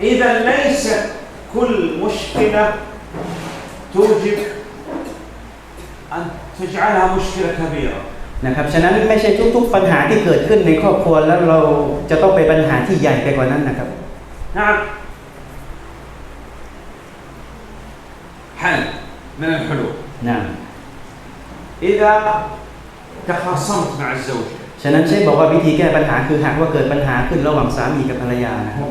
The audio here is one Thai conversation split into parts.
إذا ليست كل مشكلة توجب أن تجعلها مشكلة كبيرة นะครับ ฉะนั้นไม่ใช่ทุก ๆ ปัญหาที่เกิดขึ้นในครอบครัวแล้วเราจะต้องเป็นปัญหาที่ใหญ่ไปกว่านั้นนะครับ نعم حل من الحلول นะ إذا تخاصمت مع الزوجة ฉะนั้นเชฟบอกว่าวิธีแก้ปัญหาคือหากว่าเกิดปัญหาขึ้นระหว่างสามีกับภรรยานะครับ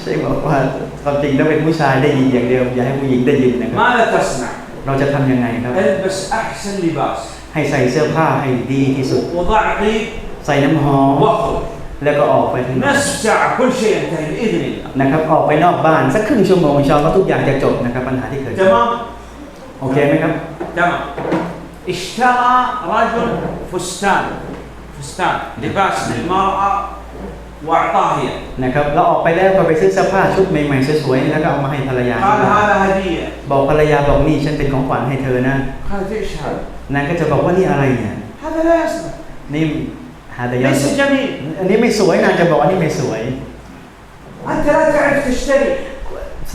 เชฟบอกว่าความจริงต้องเป็นผู้ชายได้ยินอย่างเดียวอย่าให้ผู้หญิงได้ยินนะครับเราจะทำยังไงครับให้ใส่เสื้อผ้าให้ดีที่สุดใส่น้ำหอมแล้วก็ออกไปที่นะครับออกไปนอกบ้านสักครึ่งชั่วโมงชาวก็ทุกอย่างจะจบนะครับปัญหาที่เกิดขึ้น โอเคไหมครับ تمام اشترى رجل فستان فستان لباس للمرأة وأعطاه هي นะครับเราออกไปแล้วก็ไปซื้อเสื้อผ้าชุดใหม่ๆสวยๆแล้วก็เอามาให้ภรรยา قال هذا هدية บอกภรรยาบอกนี่ฉันเป็นของขวัญให้เธอนะ قالت ايش هذا؟ นางก็จะบอกว่านี่อะไรเนี่ย هذا لا يصلح นี่หาแต่ยา ليس جميل อันนี้ไม่สวยนางจะบอกอันนี้ไม่สวย أنت لا تعرف تشتري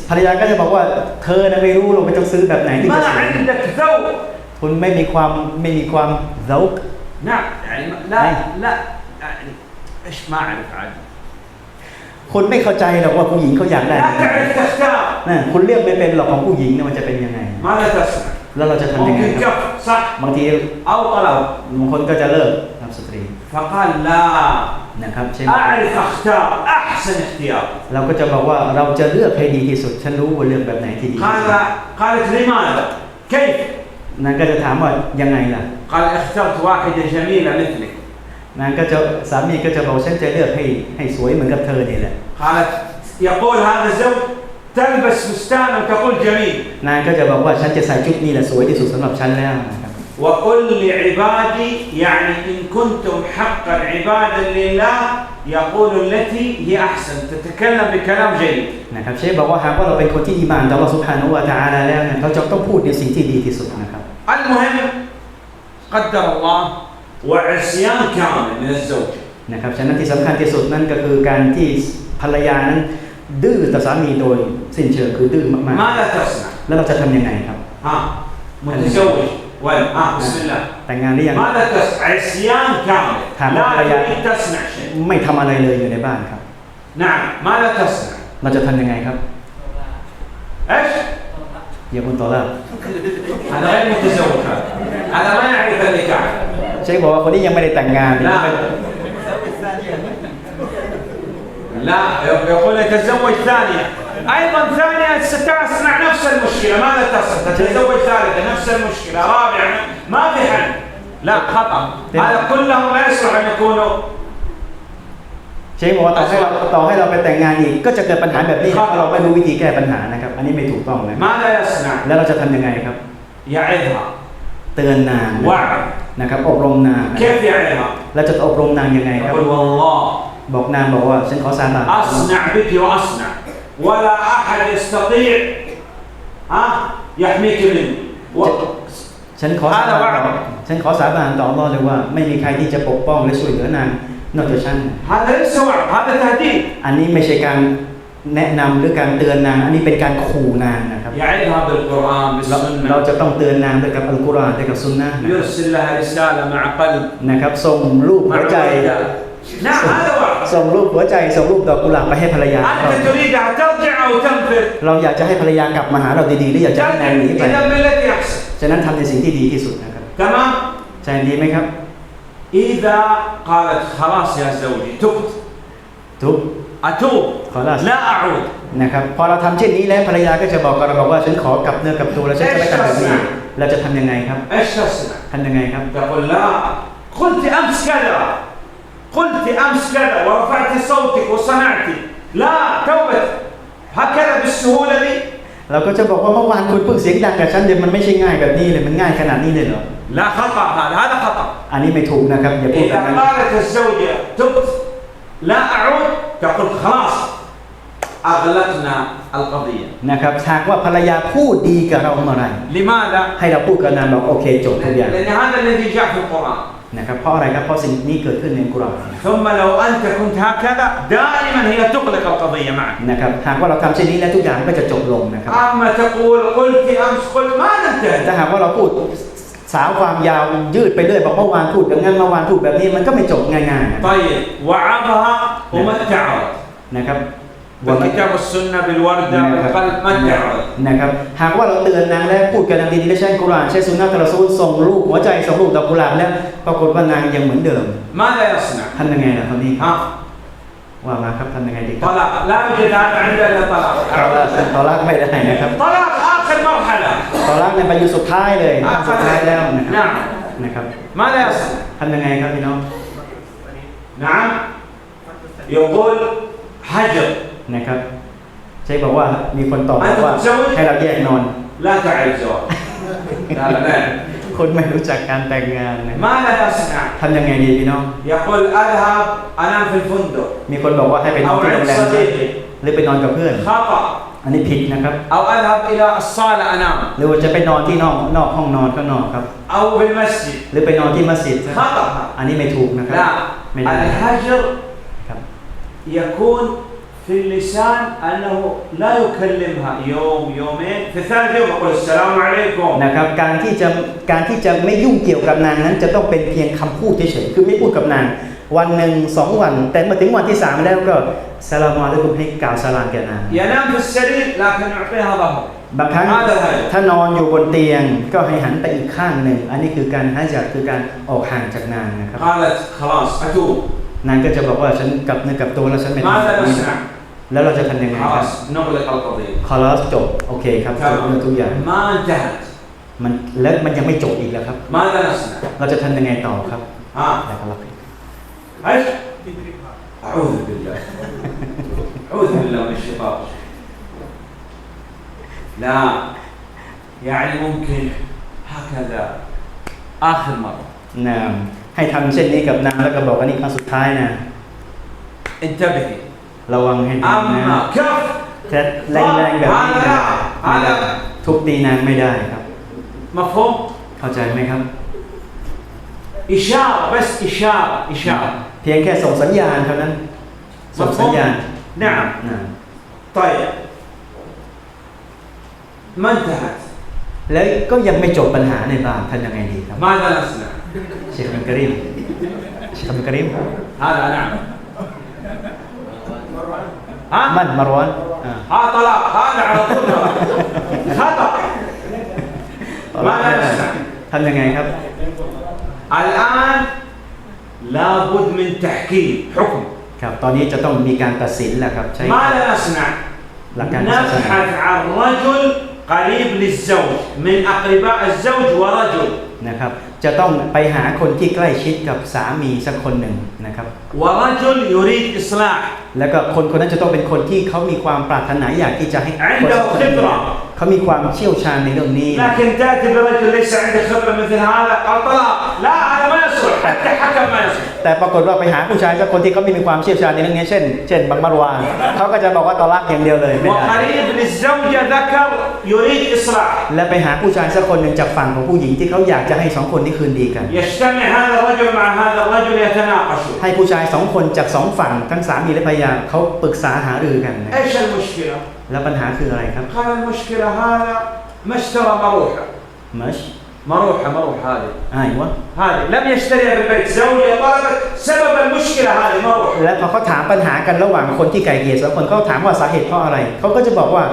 ภรรยาก็จะบอกว่าเธอนะไม่รู้หรอกไม่ต้องซื้อแบบไหนที่ ما จะสวย عندك ذوق คุณไม่มีความไม่มีความเซา نعم يعني لا أي. لا يعني ايش ما اعرف عاد คุณไม่เข้าใจหรอกว่าผู้หญิงเขาอยากได้ لا تعرف تختار นะคุณเลือกไม่เป็นหรอกของผู้หญิงเนี่ยมันจะเป็นยังไง ماذا تصنع؟ แล้วเราจะทำยังไง ممكن ครับ كف صح บางที او طلب บางคนก็จะเลิกทำสตรี فقال لا นะครับเช่น اعرف اختار احسن اختيار เราก็จะบอกว่าเราจะเลือกให้ดีที่สุด ฉันรู้ว่าเลือกแบบไหนที่ดีที่ قال สุด قالت لماذا؟ كيف؟ นางก็จะถามว่ายังไงล่ะ قال اخترت واحدة جميلة مثلك นางก็จะสามีก็จะบอกฉันจะเลือกให้ให้สวยเหมือนกับเธอนี่แหละ قالت يقول هذا الزوج تلبس فستان وتقول جميل นางก็จะบอกว่าฉันจะใส่ชุดนี้แหละสวยที่สุดสำหรับฉันแล้วนะครับ وقل لعبادي يعني إن كنتم حقا عبادا لله يقول التي هي أحسن تتكلم بكلام جيد นะครับเชฟบอกว่าหากว่าเราเป็นคนที่อิมานต่อเราสุภานุวาตาอาลาแล้วเนี่ยเราจะต้องพูดในสิ่งที่ดีที่สุดนะครับ المهم قدر الله وعصيان كامل من الزوج นะครับฉะนั้นที่สำคัญที่สุดนั่นก็คือการที่ภรรยานั้นดื้อต่อสามีโดยสิ้นเชิงคือดื้อมาก ماذا تصنع؟ ๆ แล้วเราจะทำยังไงครับ ها متزوج وين؟ ها بسم الله แต่งงานหรือยัง ماذا تصنع؟ عصيان كامل ها، لا مو ريال. تريد تصنع شيء ไม่ทำอะไรเลยอยู่ในบ้านครับ نعم ماذا تصنع؟ เราจะทำยังไงครับ ايش؟ อย่าอุนตอลา هذا غير متزوج هذا هذا ما يعرف النكاح เชฟบอกว่าคนนี้ยังไม่ได้แต่งงาน لا لا يقول يتزوج ثانية أيضا ثانية ستصنع نفس المشكلة ماذا تصنع؟ تتزوج ثالثة نفس المشكلة رابعة ما في حل لا خطأ هذا كلهم لا يصلح أن يكونوا เชฟบอกว่าต่อให้เราต่อให้เราไปแต่งงานอีกก็จะเกิดปัญหาแบบนี้เพราะเราไม่รู้วิธีแก้ปัญหานะครับ อันนี้ไม่ถูกต้องนะครับ ماذا يصنع؟ แล้วเราจะทำยังไงครับ يعظها เตือนนาง وعظ นะครับ อบรมนางนะครับ كيف يعظها؟ แล้วจะอบรมนางยังไงครับ يقول والله บอกนางบอกว่าฉันขอสาบาน أصنع بك وأصنع ولا أحد يستطيع ها يحميك مني و... ฉันขอสาบานต่อฉันขอสาบานต่ออัลลอฮ์เลยว่า ไม่มีใครที่จะปกป้องและช่วยเหลือนางนอกจากฉัน هذا ليس وعظ هذا تهديد อันนี้ไม่ใช่การแนะนำหรือการเตือนนาง อันนี้เป็นการขู่นางนะครับ يعظها بالقرآن เรา بالسنة เราจะต้องเตือนนางด้วยกับอัลกุรอานด้วยกับซุนนะห์นะครับ يرسل لها رسالة مع قلب นะครับส่งรูป مع หัวใจ وردة نعم هذا وعظ ส่งรูปหัวใจส่งรูปดอกกุหลาบไปให้ภรรยาเรา أنت تريدها ترجع أو تنفر เราอยากจะให้ภรรยากลับมาหาเราดีๆหรืออยากจะให้นางหนี تنفر ไป إذا بالتي أحسن ฉะนั้นทำในสิ่งที่ดีที่สุดนะครับ تمام ใจดีไหมครับ إذا قالت خلاص يا زوجي تبت ทุก أتوب خلاص. لا أعود นะครับพอเราทำเช่นนี้แล้วภรรยาก็จะบอกกับเราบอกว่าฉันขอกลับเนื้อกลับตัวแล้วฉันจะไม่ทำแบบนี้เราจะทำยังไงครับ إيش تصنع؟ ทำยังไงครับ تقول لا قلت أمس كذا قلت أمس كذا ورفعت صوتك وصنعت لا توبت هكذا بالسهولة دي เราก็จะบอกว่าเมื่อวานคุณเพิ่งเสียงดังกับฉันเดี๋ยวมันไม่ใช่ง่ายแบบนี้เลยมันง่ายขนาดนี้เลยเหรอ لا خطأ هذا هذا خطأ อันนี้ไม่ถูกนะครับอย่าพูดแบ إذا บนั้น قالت الزوجة تبت لا أعود تقول خلاص أغلقنا القضية นะครับหากว่าภรรยาพูดดีกับเราเมื่อไหร่ لماذا؟ ให้เราพูดกับนางบอกโอเคจบทุกอย่าง لأن هذا الذي جاء في القرآن นะครับเพราะอะไรครับเพราะสิ่งนี้เกิดขึ้นในกุรอาน ثم لو أنت كنت هكذا دائما هي تغلق القضية معك นะครับหากว่าเราทำเช่นนี้แล้วทุกอย่างก็จะจบลงนะครับ أما تقول قلت أمس قلت ما ننتهي ถ้าหากว่าเราพูดสาวความยาวยืดไปเรื่อยบอกเมื่อวานพูดอย่างนั้นเมื่อวานพูดแบบนี้มันก็ไม่จบง่ายๆ طيب وعظها وما اتعظت นะครับ بالكتاب والسنة بالوردة بالقلب ما اتعظت นะครับหากว่าเราเตือนนางแล้วพูดกับนางดีๆและใช้กุรอานใช้สุนนะตะรอซูลส่งลูกหัวใจส่งลูกดอกกุหลาบแล้วปรากฏว่านางยังเหมือนเดิม ماذا يصنع؟ ทำยังไงล่ะคนนี้ครับ ها ว่ามาครับทำยังไงดีครับ طلاق لا يوجد هذا عندنا إلا ตอ طلاق ลากตอลากไม่ได้นะครับ طلاق آخر مرحلة ตอลากในประโยคสุดท้ายเลยขั้นสุดท้ายแล้วนะครับ نعم นะครับ ماذا يصنع؟ ทำยังไงครับพี่น้อง نعم يقول حجر นะครับใช่บอกว่ามีคนตอบบอกว่าให้เราแยกนอน لا تعي الزواج لا لا لا คนไม่รู้จักการแต่งงานนะ ماذا يصنع؟ ทำยังไงดีพี่น้อง يقول أذهب أنام في الفندق มีคนบอกว่าให้ไปนอน أو ที่โร عند งแรม صديقي หรือไปนอนกับเพื่อน خطأ อันนี้ผิดนะครับ أو أذهب إلى الصالة أنام หรือว่าจะไปนอนที่นอกนอกห้องนอนข้างนอกครับ أو في المسجد หรือไปนอนที่มัสยิด خطأ อันนี้ไม่ถูกนะครับ لا ไม่ได้ الهجر ครับ يكون في اللسان أنه لا يكلمها يوم يومين في الثالث يوم يقول السلام عليكم นะครับการที่จะการที่จะไม่ยุ่งเกี่ยวกับนางนั้น จะต้องเป็นเพียงคำพูดเฉยๆคือไม่พูดกับนาง วันหนึ่งสองวัน แต่มาถึงวันที่สามแล้วก็สลามอะลัยกุมให้กล่าวสลามแก่นาง ينام في السرير لكن يعطيها ظهر บางครั้ง هذا الهجر ถ้านอนอยู่บนเตียงก็ให้หันไปอีกข้างหนึ่ง อันนี้คือการฮัจัดคือการออกห่างจากนางนะครับ قالت خلاص أتوب นางก็จะบอกว่าฉันกลับเนื้อกลับตัวแล้วฉันไม่ทำ ماذا แบบนี้ نصنع؟ แล้วเราจะทำยังไงครับ خلاص نغلق القضية คอรัสจบโอเคครับจบเรื่องทุกอย่าง ما انتهت มันแล้วมันยังไม่จบอีกแล้วครับ ماذا نصنع؟ เราจะทำยังไงต่อครับ ها แล้วก็รับ ايش؟ أعوذ بالله أعوذ بالله من الشيطان لا يعني ممكن هكذا آخر مرة นะ ให้ทำเช่นนี้กับนางแล้วก็บอกว่านี่ครั้งสุดท้ายนะ انتبهي ระวังให้ดีนะ أما كف แค่แรงๆแบบนี้นะไม่ได้ทุบตีนางไม่ได้ครับ مفهوم؟ เข้าใจไหมครับ إشارة بس إشارة إشارة เพียงแค่ส่งสัญญาณเท่านั้น ส่งสัญญาณ نعم นะ طيب ما انتهت แล้วก็ยังไม่จบปัญหาในบ้านท่านยังไงดีครับ ماذا نصنع؟ เชคอับดุลกะ รีมเชคอับดุลกะรีม هذا نعم ها มันมารวนอ่า ها طلاق هذا على طول طلاق خطأ ماذا نصنع؟ ทำยังไงครับ الآن لابد من تحكيم حكم ครับ ตอนนี้จะต้องมีการตัดสินแหละครับ ใช้ ماذا نصنع؟ لك أن نبحث عن رجل قريب للزوج من أقرباء الزوج ورجل นะครับ จะต้องไปหาคนที่ใกล้ชิดกับสามีสักคนหนึ่งนะครับ ورجل يريد إصلاح แล้วก็คนคนนั้นจะต้องเป็นคนที่เขามีความปรารถนาอยากที่จะให้ عنده خبرة เขามีความเชี่ยวชาญในเรื่องนี้ لكن تأتي برجل ليس عنده خبرة مثل هذا قال طلاق لا แต่ปรากฏว่าไปหาผู้ชายสักคนที่เขามีความเชี่ยวชาญในเรื่องนี้เช่น เช่นบังมารวาเขาก็จะบอกว่าตอลักอย่างเดียวเลยไม่ได้และไปหาผู้ชายสักคนหนึ่งจากฝั่งของผู้หญิงที่เขาอยากจะให้สองคนที่คืนดีกันให้ผู้ชายสองคนจากสองฝั่งทั้งสามีและภรรยาเขาปรึกษาหารือกันแล้วปัญหาคืออะไรครับมัช مروحة مروحة هذه อ่าอีกวะ هذه لم يشتريها بالبيت زوجة طلبت سبب المشكلة هذه مروحة และพอเขาถามปัญหากันระหว่างคนที่ไก่เกลียสองคนเขาถามว่าสาเหตุเพราะอะไร เขาก็จะบอกว่า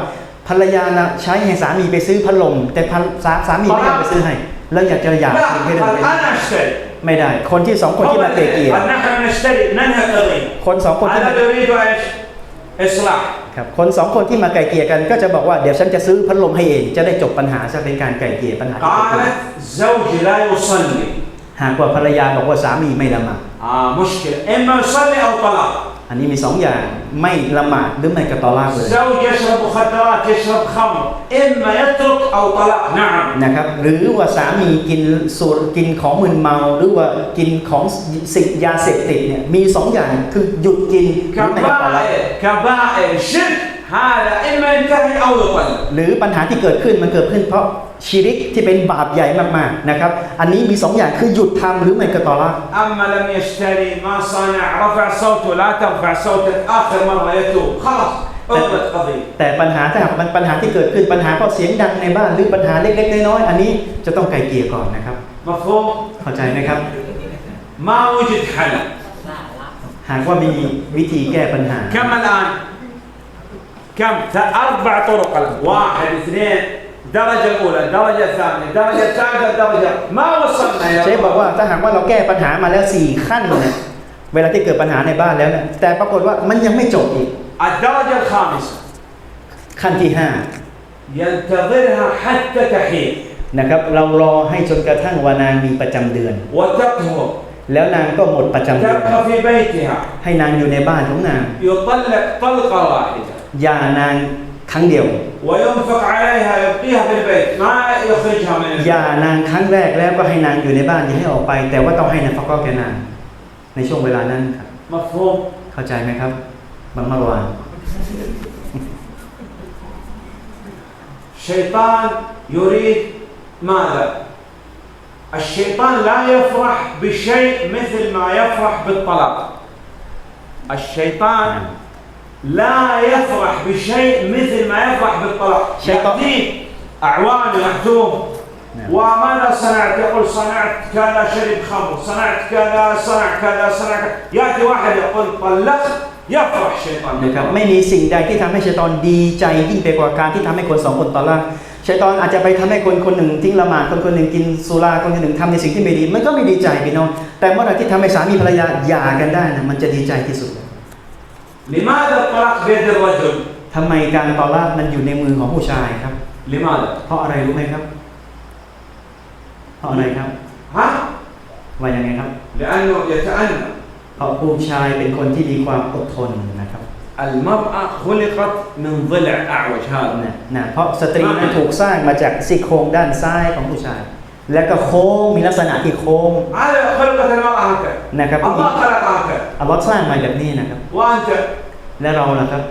ภรรยานะใช้ให้สามีไปซื้อพัดลม แต่ภรรสาสามีไม่ยอมไปซื้อให้ แล้วอยากจะอยาก لا คืนให้เรื่ قال อง انا اشتري ไม่ได้ คนที่สองคนที่มาเกลียเกลีย قال نحن نشتري ننهي القضية คนสองคนที่ هذا มา يريد ايش؟ اصلاح ครับคนสองคนที่มาไก่เกลียกัน ก็จะบอกว่าเดี๋ยวฉันจะซื้อพัดลมให้เอง จะได้จบปัญหาจะเป็นการไก่เกลียปัญหาที่เกิดขึ้น قالت زوجي لا يصلي หากว่าภรรยาบอกว่าสามีไม่ละหมาด اه مشكلة اما يصلي او طلاق อันนี้มีสองอย่างไม่ละหมาดหรือไม่กระตอลากเลยนะครับหรือว่าสามีกินสูตรกินของมึนเมา หรือว่ากินของสิ่งยาเสพติดเนี่ยมีสองอย่างคือหยุดกินหรือไม่กระตอลาก هذا إما ينتهي أو يطلق หรือปัญหาที่เกิดขึ้นมันเกิดขึ้นเพราะชีริกที่เป็นบาปใหญ่มากๆนะครับ อันนี้มีสองอย่างคือหยุดทำหรือไม่ก็ต่อละ أما لم يشتري ما صنع رفع صوته لا ترفع صوتك آخر مرة يتوب خلاص أغلق قضية แต่ปัญหาถ้าหากมันปัญหาที่เกิดขึ้นปัญหาเพราะเสียงดังในบ้านหรือปัญหาเล็กๆน้อยๆอันนี้จะต้องไกลเกลี่ยก่อนนะครับ مفهوم เข้าใจไหมครับ ما وجد حل หากว่ามีวิธีแก้ปัญหา كم الآن كم ث- أربع طرق الآن. واحد اثنين الدرجة الأولى الدرجة الثانية الدرجة الثالثة الدرجة ما وصلنا يا เชฟบอกว่าถ้าหากว่าเราแก้ปัญหามาแล้วสี่ขั้นเนี่ยเวลาที่เกิดปัญหาในบ้านแล้วเนี่ยแต่ปรากฏว่ามันยังไม่จบอีก الدرجة الخامسة ขั้นที่ห้า ينتظرها حتى تحيض นะครับเรารอให้จนกระทั่งวานางมีประจำเดือน وتطهر แล้วนางก็หมดประจำเดือน تبقى في بيتها ให้นางอยู่ในบ้านของนาง يطلق طلقة واحدة อ ย่านางครั้งเดียว وينفق عليها يبقيها في البيت ما يخرجها من อย่า البيت นางครั้งแรกแล้วก็ให้นางอยู่ในบ้านอย่าให้ออกไป แต่ว่าต้องให้นางฟักก็แก่นางในช่วงเวลานั้นครับ مفهوم เข้าใจไหมครับบางเมื่อวาน الشيطان يريد ماذا الشيطان لا يفرح بشيء مثل ما يفرح بالطلاق الشيطان لا يفرح بشيء مثل ما يفرح بالطلاق شيطان. يأتيك أعوان محتوم نعم. وماذا صنعت يقول صنعت كذا شرب خمر صنعت كذا صنع كذا صنع كذا يأتي واحد يقول طلقت يفرح الشيطان นะครับ بالطلاق. ไม่มีสิ่งใดที่ทำให้ชัยตอนดีใจยิ่งไปกว่าการที่ทำให้คนสองคนต่อรากชัยตอนอาจจะไปทำให้คนคนหนึ่งทิ้งละหมาดคนคนหนึ่งกินสุราคนคนหนึ่งทำในสิ่งที่ไม่ดี มันก็ไม่ดีใจพี่น้องแต่เมื่อไหร่ที่ทำให้สามีภรรยาหย่ากันได้นะมันจะดีใจที่สุด لماذا الطلاق بيد الرجل ทำไมการต่อรากมันอยู่ในมือของผู้ชายครับ لماذا เพราะอะไรรู้ไหมครับ เพราะอะไรครับ ها ว่ายังไงครับ لأنه يتأنى เพราะผู้ชายเป็นคนที่มีความอดทนนะครับ المرأة خلقت من ضلع أعوج هذا นะนะเพราะสตรีนั้นถูกสร้างมาจากซี่โครงด้านซ้ายของผู้ชาย และก็โค้งมีลักษณะที่โค้ง هذا خلقت المرأة هكذا นะครับผู้หญิ الله ง خلق هكذا อัลลอฮ์สร้างมาแบบนี้นะครับ وأنت และเราล่ะครับ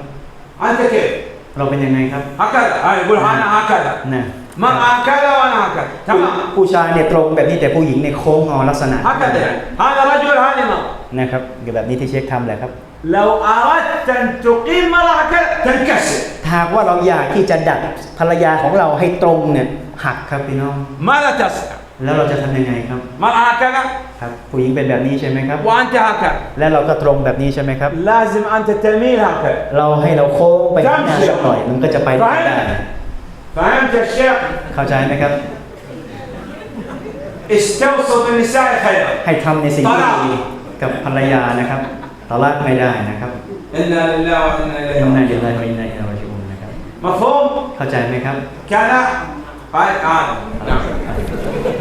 أنت كيف เราเป็นยังไงครับ هكذا هاي يقول أنا هكذا นะ مرأة هكذا وأنا هكذا ผู้ تمام ผู้ชายเนี่ยตรงแบบนี้แต่ผู้หญิงเนี่ยโค้งงอลักษณะ هكذا يعني هذا رجل هذه مرأة นะครับแบบนี้ที่เช็คทำแหละครับ لو أردت أن تقيم مرأة هكذا تنكسر หากว่าเราอยากที่จะดัดภรรยาของเราให้ตรงเนี่ยหักครับพี่น้อง ماذا تصنع แล้วเราจะทำยังไงครับ مرأة هكذا ครับผู้หญิงเป็นแบบนี้ใช่ไหมครับ وأنت هكذا และเราก็ตรงแบบนี้ใช่ไหมครับ لازم أنت تميل هكذا เราให้เราโค้งไปข้างหน้าสักหน่อยมันก็จะไปได้ فهمت يا شيخ เข้าใจไหมครับ استوصوا بالنساء خيرا ให้ทำในสิ่งที่ดีกับภรรยานะครับตลาดไม่ได้นะครับ إنا لله وإنا إليه อินนา راجعون ลิลลาฮิวะอินนาอิลัยฮิราจิอูนนะครับ مفهوم؟เข้าใจไหมครับ كان قال آدم نعم